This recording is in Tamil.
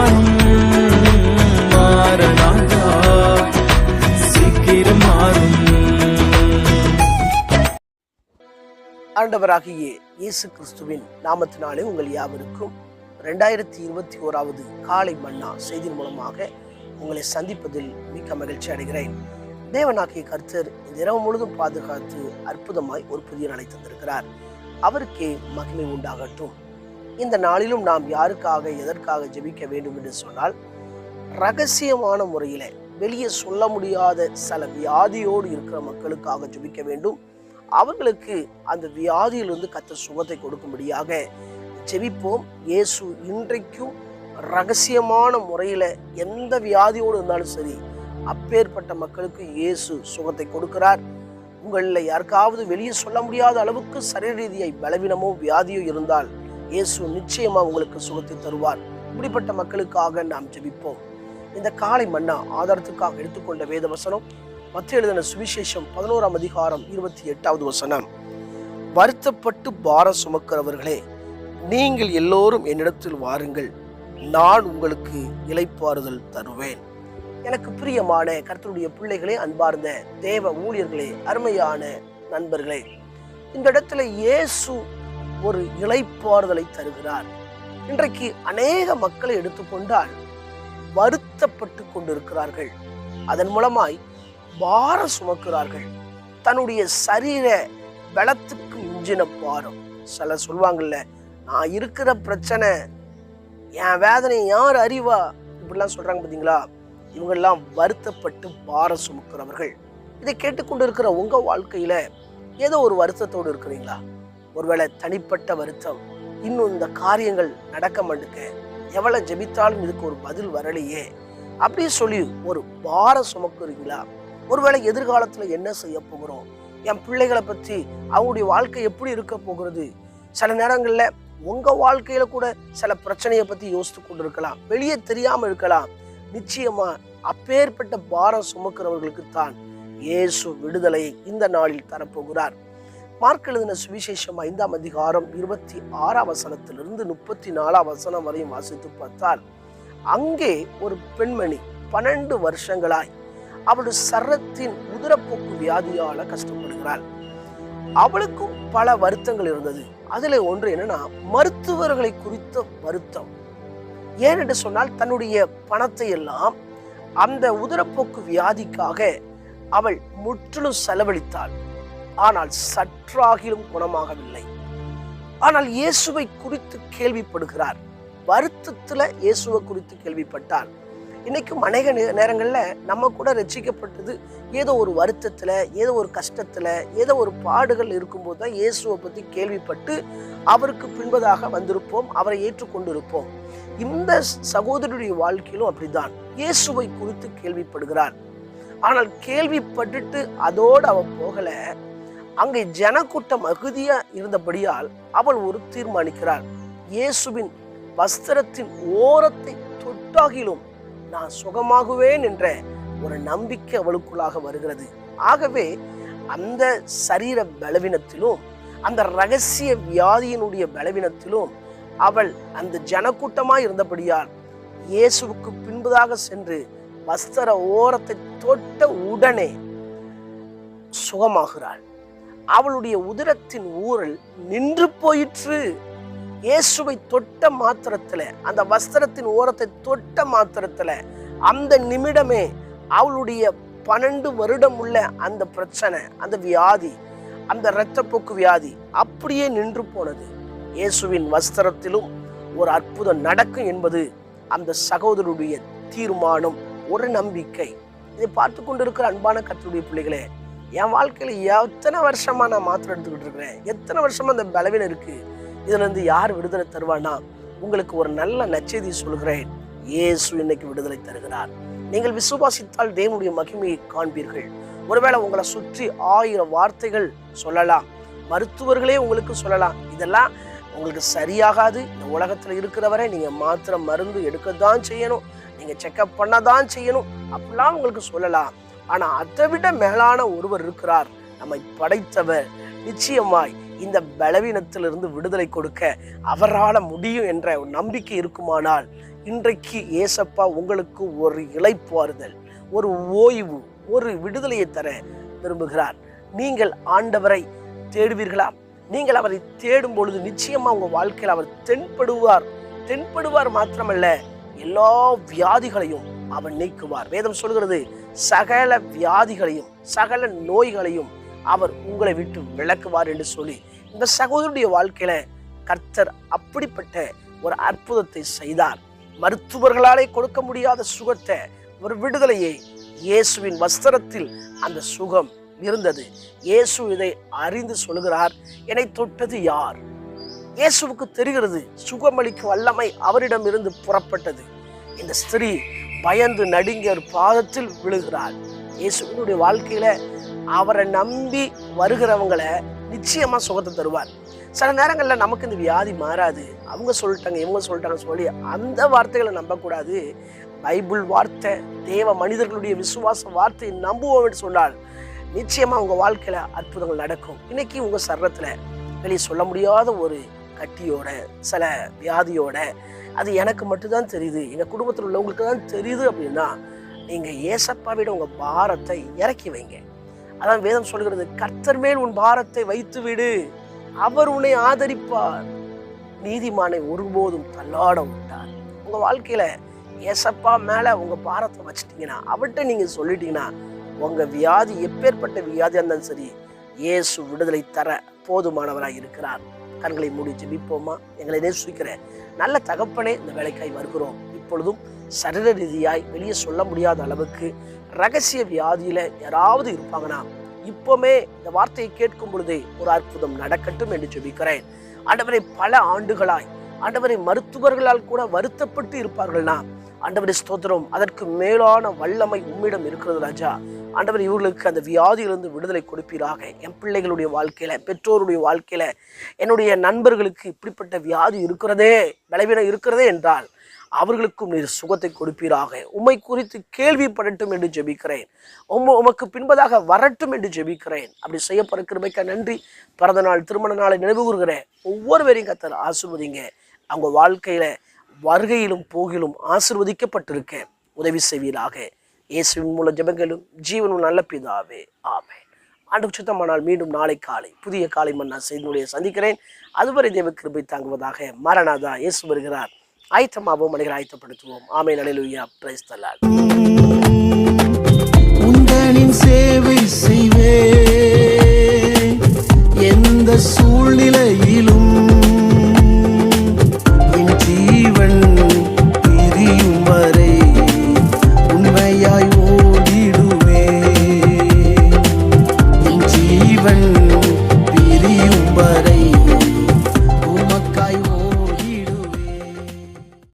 மாறும் மாறனாதா சீக்கிரம் மாறும் ஆண்டவராகிய இயேசு கிறிஸ்துவின் நாமத்தினாலே உங்கள் யாவருக்கும் ரெண்டாயிரத்தி இருபத்தி ஓராவது காலை மன்னா செய்தி மூலமாக உங்களை சந்திப்பதில் மிக்க மகிழ்ச்சி அடைகிறேன். தேவனாகிய கர்த்தர் இந்த இரவு முழுதும் பாதுகாத்து அற்புதமாய் ஒரு புதிய நாளை தந்திருக்கிறார். அவருக்கே மகிமை உண்டாகட்டும். இந்த நாளிலும் நாம் யாருக்காக எதற்காக ஜெபிக்க வேண்டும் என்று சொன்னால் ரகசியமான முறையில் வெளியே சொல்ல முடியாத சில வியாதியோடு இருக்கிற மக்களுக்காக ஜெபிக்க வேண்டும். அவர்களுக்கு அந்த வியாதியிலிருந்து கத்த சுகத்தை கொடுக்கும்படியாக ஜெபிப்போம். இயேசு இன்றைக்கும் ரகசியமான முறையில் எந்த வியாதியோடு இருந்தாலும் சரி அப்பேற்பட்ட மக்களுக்கு இயேசு சுகத்தை கொடுக்கிறார். உங்களில் யாருக்காவது வெளியே சொல்ல முடியாத அளவுக்கு சரீர ரீதியை பலவீனமோ வியாதியோ இருந்தால் இயேசு நிச்சயமா உங்களுக்கு சுகத்தை தருவார். இப்படிப்பட்ட மக்களுக்காக நாம் ஜெபிப்போம். இந்த காலை மன்னா ஆதாரத்துக்காக எடுத்துக்கொண்ட வேத வசனம் மத்திய எழுதின சுவிசேஷம் பதினோராம் அதிகாரம் இருபத்தி எட்டாவது வசனம். வருத்தப்பட்டு பாரம் சுமக்கிறவர்களே நீங்கள் எல்லோரும் என்னிடத்தில் வாருங்கள். நான் உங்களுக்கு இளைப்பாறுதல் தருவேன். எனக்கு பிரியமான கர்த்தருடைய பிள்ளைகளே அன்பார்ந்த தேவ ஊழியர்களே அருமையான நண்பர்களே இந்த இடத்துல இயேசு ஒரு இளைப்பாறுதலை தருகிறார். இன்றைக்கு அநேக மக்களை எடுத்துக்கொண்டால் வருத்தப்பட்டு கொண்டிருக்கிறார்கள். அதன் மூலமாய் பாரம் சுமக்கிறார்கள். தன்னுடைய சரீர பலத்துக்கு மிஞ்சின பாரம். சில சொல்லுவாங்கல்ல நான் இருக்கிற பிரச்சனை என் வேதனை யார் அறிவா? இப்படிலாம் சொல்றாங்க பார்த்தீங்களா இவங்கெல்லாம் வருத்தப்பட்டு பாரம் சுமக்கிறவர்கள். இதை கேட்டுக்கொண்டு இருக்கிற உங்க வாழ்க்கையில ஏதோ ஒரு வருத்தத்தோடு இருக்கிறீங்களா? ஒருவேளை தனிப்பட்ட வருத்தம் இன்னும் இந்த காரியங்கள் நடக்க மாட்டுக்கு எவ்வளோ ஜெபித்தாலும் இதுக்கு ஒரு பதில் வரலையே. அப்படின்னு சொல்லி ஒரு பாரம் சுமக்குறீங்களா? ஒருவேளை எதிர்காலத்தில் என்ன செய்ய போகிறோம்? என் பிள்ளைகளை பற்றி அவங்களுடைய வாழ்க்கை எப்படி இருக்க போகிறது? சில நேரங்களில் உங்கள் வாழ்க்கையில் கூட சில பிரச்சனையை பற்றி யோசித்து கொண்டு இருக்கலாம் வெளியே தெரியாமல் இருக்கலாம். நிச்சயமாக அப்பேற்பட்ட பாரம் சுமக்கிறவர்களுக்கு தான் இயேசு விடுதலையை இந்த நாளில் தரப்போகிறார். மார்க் எழுதின சுவிசேஷம் ஐந்தாம் அதிகாரம் இருபத்தி ஆறாம் வசனத்திலிருந்து முப்பத்தி நாலாம் வசனம் வரையும் வாசித்து பார்த்தால் அங்கே ஒரு பெண்மணி பன்னெண்டு வருஷங்களாய் அவளுடைய சரத்தின் உதிரப்போக்கு வியாதியால கஷ்டப்படுகிறாள். அவளுக்கும் பல வருத்தங்கள் இருந்தது. அதில் ஒன்று என்னன்னா மருத்துவர்களை குறித்த வருத்தம். ஏனென்று சொன்னால் தன்னுடைய பணத்தை எல்லாம் அந்த உதிரப்போக்கு வியாதிக்காக அவள் முற்றிலும் செலவழித்தாள். ஆனால் சற்றாகிலும் குணமாகவில்லை. ஆனால் இயேசுவை குறித்து கேள்விப்படுகிறார். வருத்தத்துல இயேசுவை குறித்து கேள்விப்பட்டார். இன்றைக்கும் அநேக நேரங்களில் நம்ம கூட ரட்சிக்கப்பட்டது ஏதோ ஒரு வருத்தத்துல ஏதோ ஒரு கஷ்டத்துல ஏதோ ஒரு பாடுகள் இருக்கும்போது தான் இயேசுவை பத்தி கேள்விப்பட்டு அவருக்கு பின்பதாக வந்திருப்போம் அவரை ஏற்றுக்கொண்டிருப்போம். இந்த சகோதரருடைய வாழ்க்கையிலும் அப்படிதான் இயேசுவை குறித்து கேள்விப்படுகிறார். ஆனால் கேள்விப்பட்டுட்டு அதோடு அவன் போகலை. அங்கே ஜனக்கூட்டம் அகுதியா இருந்தபடியால் அவள் ஒரு தீர்மானிக்கிறாள். இயேசுவின் வஸ்திரத்தின் ஓரத்தை தொட்டாகிலும் நான் சுகமாகுவேன் என்ற ஒரு நம்பிக்கை அவளுக்குள்ளாக வருகிறது. ஆகவே அந்த சரீர பலவீனத்திலும் அந்த ரகசிய வியாதியினுடைய பலவீனத்திலும் அவள் அந்த ஜனக்கூட்டமாய் இருந்தபடியால் இயேசுவுக்கு பின்பதாக சென்று வஸ்திர ஓரத்தை தொட்ட உடனே சுகமாகிறாள். அவளுடைய உதிரத்தின் ஊரல் நின்று போயிற்று. இயேசுவை தொட்ட மாத்திரத்தில் அந்த வஸ்திரத்தின் ஓரத்தை தொட்ட மாத்திரத்தில் அந்த நிமிடமே அவளுடைய பன்னெண்டு வருடம் உள்ள அந்த பிரச்சனை அந்த வியாதி அந்த இரத்தப்போக்கு வியாதி அப்படியே நின்று போனது. இயேசுவின் வஸ்திரத்திலும் ஒரு அற்புதம் நடக்கும் என்பது அந்த சகோதரருடைய தீர்மானம் ஒரு நம்பிக்கை. இதை பார்த்து கொண்டிருக்கிற அன்பான கத்தருடைய பிள்ளைகளே என் வாழ்க்கையில் எத்தனை வருஷமா நான் மாத்திரை எடுத்துக்கிட்டு இருக்கிறேன்? எத்தனை வருஷமா அந்த பலவீனம் இருக்கு? இதுல இருந்து யார் விடுதலை தருவானா? உங்களுக்கு ஒரு நல்ல நச்செய்தி சொல்கிறேன் இயேசு இன்னைக்கு விடுதலை தருகிறார். நீங்கள் விசுவாசித்தால் தேவனுடைய மகிமையை காண்பீர்கள். ஒருவேளை உங்களை சுற்றி ஆயிரம் வார்த்தைகள் சொல்லலாம். மருத்துவர்களே உங்களுக்கு சொல்லலாம். இதெல்லாம் உங்களுக்கு சரியாகாது. இந்த உலகத்தில் இருக்கிறவரை நீங்கள் மாத்திரை மருந்து எடுக்கத்தான் செய்யணும். நீங்கள் செக்கப் பண்ணதான் செய்யணும். அப்படிலாம் உங்களுக்கு சொல்லலாம். ஆனா அதை விட மேலான ஒருவர் இருக்கிறார். நம்மை படைத்தவர். நிச்சயமாய் இந்த பலவீனத்திலிருந்து விடுதலை கொடுக்க அவரால் முடியும் என்ற ஒரு நம்பிக்கை இருக்குமானால் இன்றைக்கு ஏசப்பா உங்களுக்கு ஒரு இழைப்பாறுதல் ஒரு ஓய்வு ஒரு விடுதலையை தர விரும்புகிறார். நீங்கள் ஆண்டவரை தேடுவீர்களா? நீங்கள் அவரை தேடும் பொழுது நிச்சயமாக உங்கள் வாழ்க்கையில் அவர் தென்படுவார். தென்படுவார் மாத்திரமல்ல எல்லா வியாதிகளையும் அவர் நீக்குவார். வேதம் சொல்கிறது சகல வியாதிகளையும் சகல நோய்களையும் அவர் உங்களை விட்டு விளக்குவார் என்று சொல்லி இந்த சகோதரனுடைய வாழ்க்கையில கர்த்தர் அப்படிப்பட்ட ஒரு அற்புதத்தை செய்தார். மருத்துவர்களாலே கொடுக்க முடியாத சுகத்தை ஒரு விடுதலையை இயேசுவின் வஸ்திரத்தில் அந்த சுகம் இருந்தது. இயேசு இதை அறிந்து சொல்கிறார் என்னை தொட்டது யார்? இயேசுவுக்கு தெரிகிறது சுகமளிக்கும் வல்லமை அவரிடம் இருந்து புறப்பட்டது. இந்த ஸ்திரீ பயந்து நடுங்கி ஒரு பாதத்தில் விழுகிறாள் இயேசுவினுடைய வாழ்க்கையில் அவரை நம்பி வருகிறவங்களை நிச்சயமாக சுகத்தை தருவார். சில நேரங்களில் நமக்கு இந்த வியாதி மாறாது. அவங்க சொல்லிட்டாங்க இவங்க சொல்லிட்டாங்க சொல்லி அந்த வார்த்தைகளை நம்பக்கூடாது. பைபிள் வார்த்தை தேவ மனிதர்களுடைய விசுவாச வார்த்தையை நம்புவோம் என்று சொன்னால் நிச்சயமாக உங்கள் வாழ்க்கையில் அற்புதங்கள் நடக்கும். இன்னைக்கு உங்கள் சர்வத்தில் வெளியே சொல்ல முடியாத ஒரு கட்டியோட சில வியாதியோட அது எனக்கு மட்டும்தான் தெரியுது. எங்கள் குடும்பத்தில் உள்ளவங்களுக்கு தான் தெரியுது அப்படின்னா நீங்கள் ஏசப்பாவிட உங்கள் பாரத்தை இறக்கி வைங்க. அதான் வேதம் சொல்கிறது கர்த்தர் மேல் உன் பாரத்தை வைத்து விடு. அவர் உன்னை ஆதரிப்பார். நீதிமானை ஒருபோதும் தள்ளாட விட்டார் உங்கள் வாழ்க்கையில் ஏசப்பா மேலே உங்கள் பாரத்தை வச்சிட்டீங்கன்னா அவர்கிட்ட நீங்கள் சொல்லிட்டீங்கன்னா உங்கள் வியாதி எப்பேற்பட்ட வியாதியாக இருந்தாலும் சரி இயேசு விடுதலை தர போதுமானவராக இருக்கிறார். கண்களை மூடி ஜெபிப்போமா? எங்களை நேசிக்கிற நல்ல தகப்பனே இந்த வேலைக்காய் வருகிறோம். இப்பொழுதும் சரீர ரீதியாய் வெளியே சொல்ல முடியாத அளவுக்கு ரகசிய வியாதியில யாராவது இருப்பாங்கன்னா இப்போமே இந்த வார்த்தையை கேட்கும் பொழுதே ஒரு அற்புதம் நடக்கட்டும் என்று ஜெபிக்கிறேன். ஆண்டவரை பல ஆண்டுகளாய் ஆண்டவரை மருத்துவர்களால் கூட வருத்தப்பட்டு இருப்பார்கள்னா ஆண்டவரே ஸ்தோத்திரம். அதற்கு மேலான வல்லமை உம்மிடம் இருக்கிறது ராஜா. ஆண்டவர் இவர்களுக்கு அந்த வியாதியிலிருந்து விடுதலை கொடுப்பீராக. என் பிள்ளைகளுடைய வாழ்க்கையில பெற்றோருடைய வாழ்க்கையில என்னுடைய நண்பர்களுக்கு இப்படிப்பட்ட வியாதி இருக்கிறதே பலவீனம் இருக்கிறதே என்றால் அவர்களுக்கும் நீர் சுகத்தை கொடுப்பீராக. உம்மை குறித்து கேள்விப்படட்டும் என்று ஜெபிக்கிறேன். உம் உமக்கு பின்பதாக வரட்டும் என்று ஜெபிக்கிறேன். அப்படி செய்யப்படுற கிருபைக்க நன்றி. பிறந்த நாள் திருமண நாளை நினைவு கூறுகிறேன். ஒவ்வொருவரையும் கத்தர் ஆசிர்வதிங்க. அவங்க வாழ்க்கையில வருகையிலும் போகிலும் ஆசிர்வதிக்கப்பட்டிருக்க உதவி செய்வீராக. இயேசுவின் மூல ஜபங்களும் ஜீவனும் நல்ல பிதாவே. ஆமே ஆண்டு சுத்தமானால் மீண்டும் நாளை காலை புதிய காலை மன்னா செய்தியுடைய சந்திக்கிறேன். அதுவரை தேவ கிருபை தாங்குவதாக மரணாதா இயேசு வருகிறார். ஆயத்தமாகவும் மனிதர் ஆயத்தப்படுத்துவோம். ஆமை நலிலுயா பிரைஸ் தல்லால் உங்களின் சேவை செய்வே எந்த சூழ்நிலையிலும்